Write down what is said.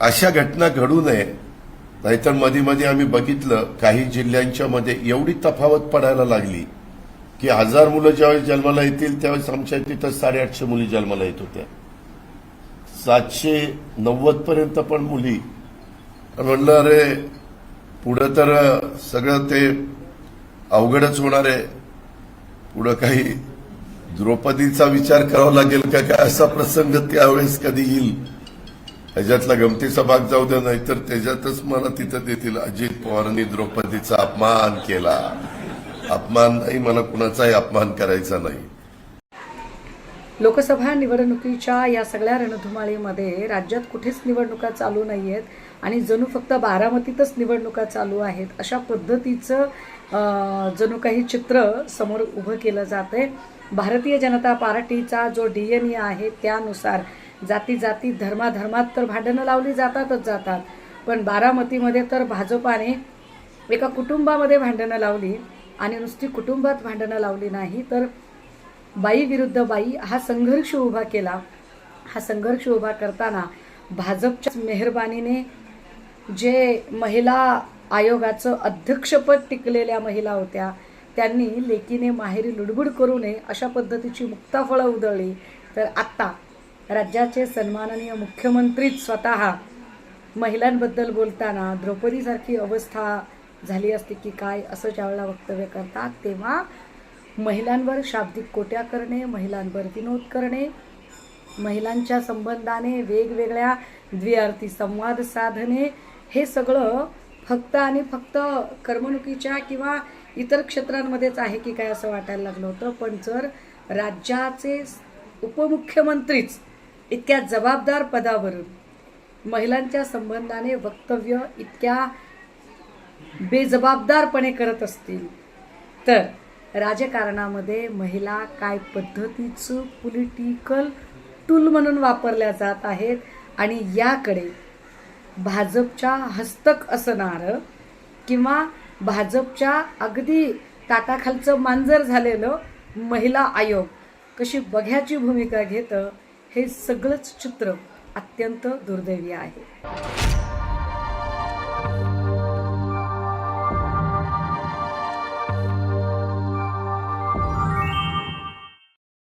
अशा घटना घडू नये. नाहीतरमध्ये मध्ये आम्ही बघितलं काही जिल्ह्यांच्या मध्ये एवढी तफावत पडायला लागली की हजार मुलं ज्यावेळेस जन्माला येतील त्यावेळेस आमच्या तिथं साडेआठशे मुली जन्माला येत होत्या. सातशे नव्वद पर्यंत पण मुली. म्हणलं अरे पुढं तर सगळं ते अवघडच होणार आहे. पुढं काही द्रौपदीचा विचार करावा लागेल का? काय असा प्रसंग त्यावेळेस कधी येईल? ह्याच्यातला गमतीचा भाग जाऊ द्या नाहीतर त्याच्यातच मला तिथं देतील. अजित पवारांनी द्रौपदीचा अपमान केला. अपमान नाही मला कुणाचाही अपमान करायचा नाही. लोकसभा निवडणुकीच्या या सगळ्या रणधुमाळीमध्ये राज्यात कुठेच निवडणुका चालू नाही आहेत आणि जणू फक्त बारामतीतच निवडणुका चालू आहेत. अशा पद्धतीचं जणू काही चित्र समोर उभं केलं जात आहे भारतीय जनता पार्टीचा जो डी एन ए आहे त्यानुसार जाती जाती धर्माधर्मात तर भांडणं लावली जातातच जातात. पण बारामतीमध्ये तर भाजपाने एका कुटुंबामध्ये भांडणं लावली आणि नुसती कुटुंबात भांडणं लावली नाही तर बाई विरुद्ध बाई हा संघर्ष उभा केला. हा संघर्ष उभा करताना भाजपच्याच मेहरबानीने जे महिला आयोगाचं अध्यक्षपद टिकलेल्या महिला होत्या त्यांनी लेकीने माहेरी लुडबुड करू नये अशा पद्धतीची मुक्ताफळं उधळली. तर आत्ता राज्याचे सन्माननीय मुख्यमंत्रीच स्वतः. महिलांबद्दल बोलताना द्रौपदीसारखी अवस्था झाली असती की काय असं ज्यावेळेला वक्तव्य करतात तेव्हा महिलांवर शाब्दिक कोट्या करणे महिलांवर विनोद करणे महिलांच्या संबंधाने वेगवेगळ्या द्विअर्थी संवाद साधणे हे सगळं फक्त आणि फक्त करमणुकीच्या किंवा इतर क्षेत्रांमध्येच आहे की काय असं वाटायला लागलं होतं. पण जर राज्याचे उपमुख्यमंत्रीच इतक्या जबाबदार पदावरून महिलांच्या संबंधाने वक्तव्य इतक्या बेजबाबदारपणे करत असतील तर राजकारणामध्ये महिला काय पद्धतीचं पॉलिटिकल टूल म्हणून वापरल्या जात आहेत आणि याकडे भाजपच्या हस्तक असणारं किंवा भाजपच्या अगदी ताटाखालचं मांजर झालेलं महिला आयोग कशी बघ्याची भूमिका घेतं हे सगळंच चित्र अत्यंत दुर्दैवी आहे.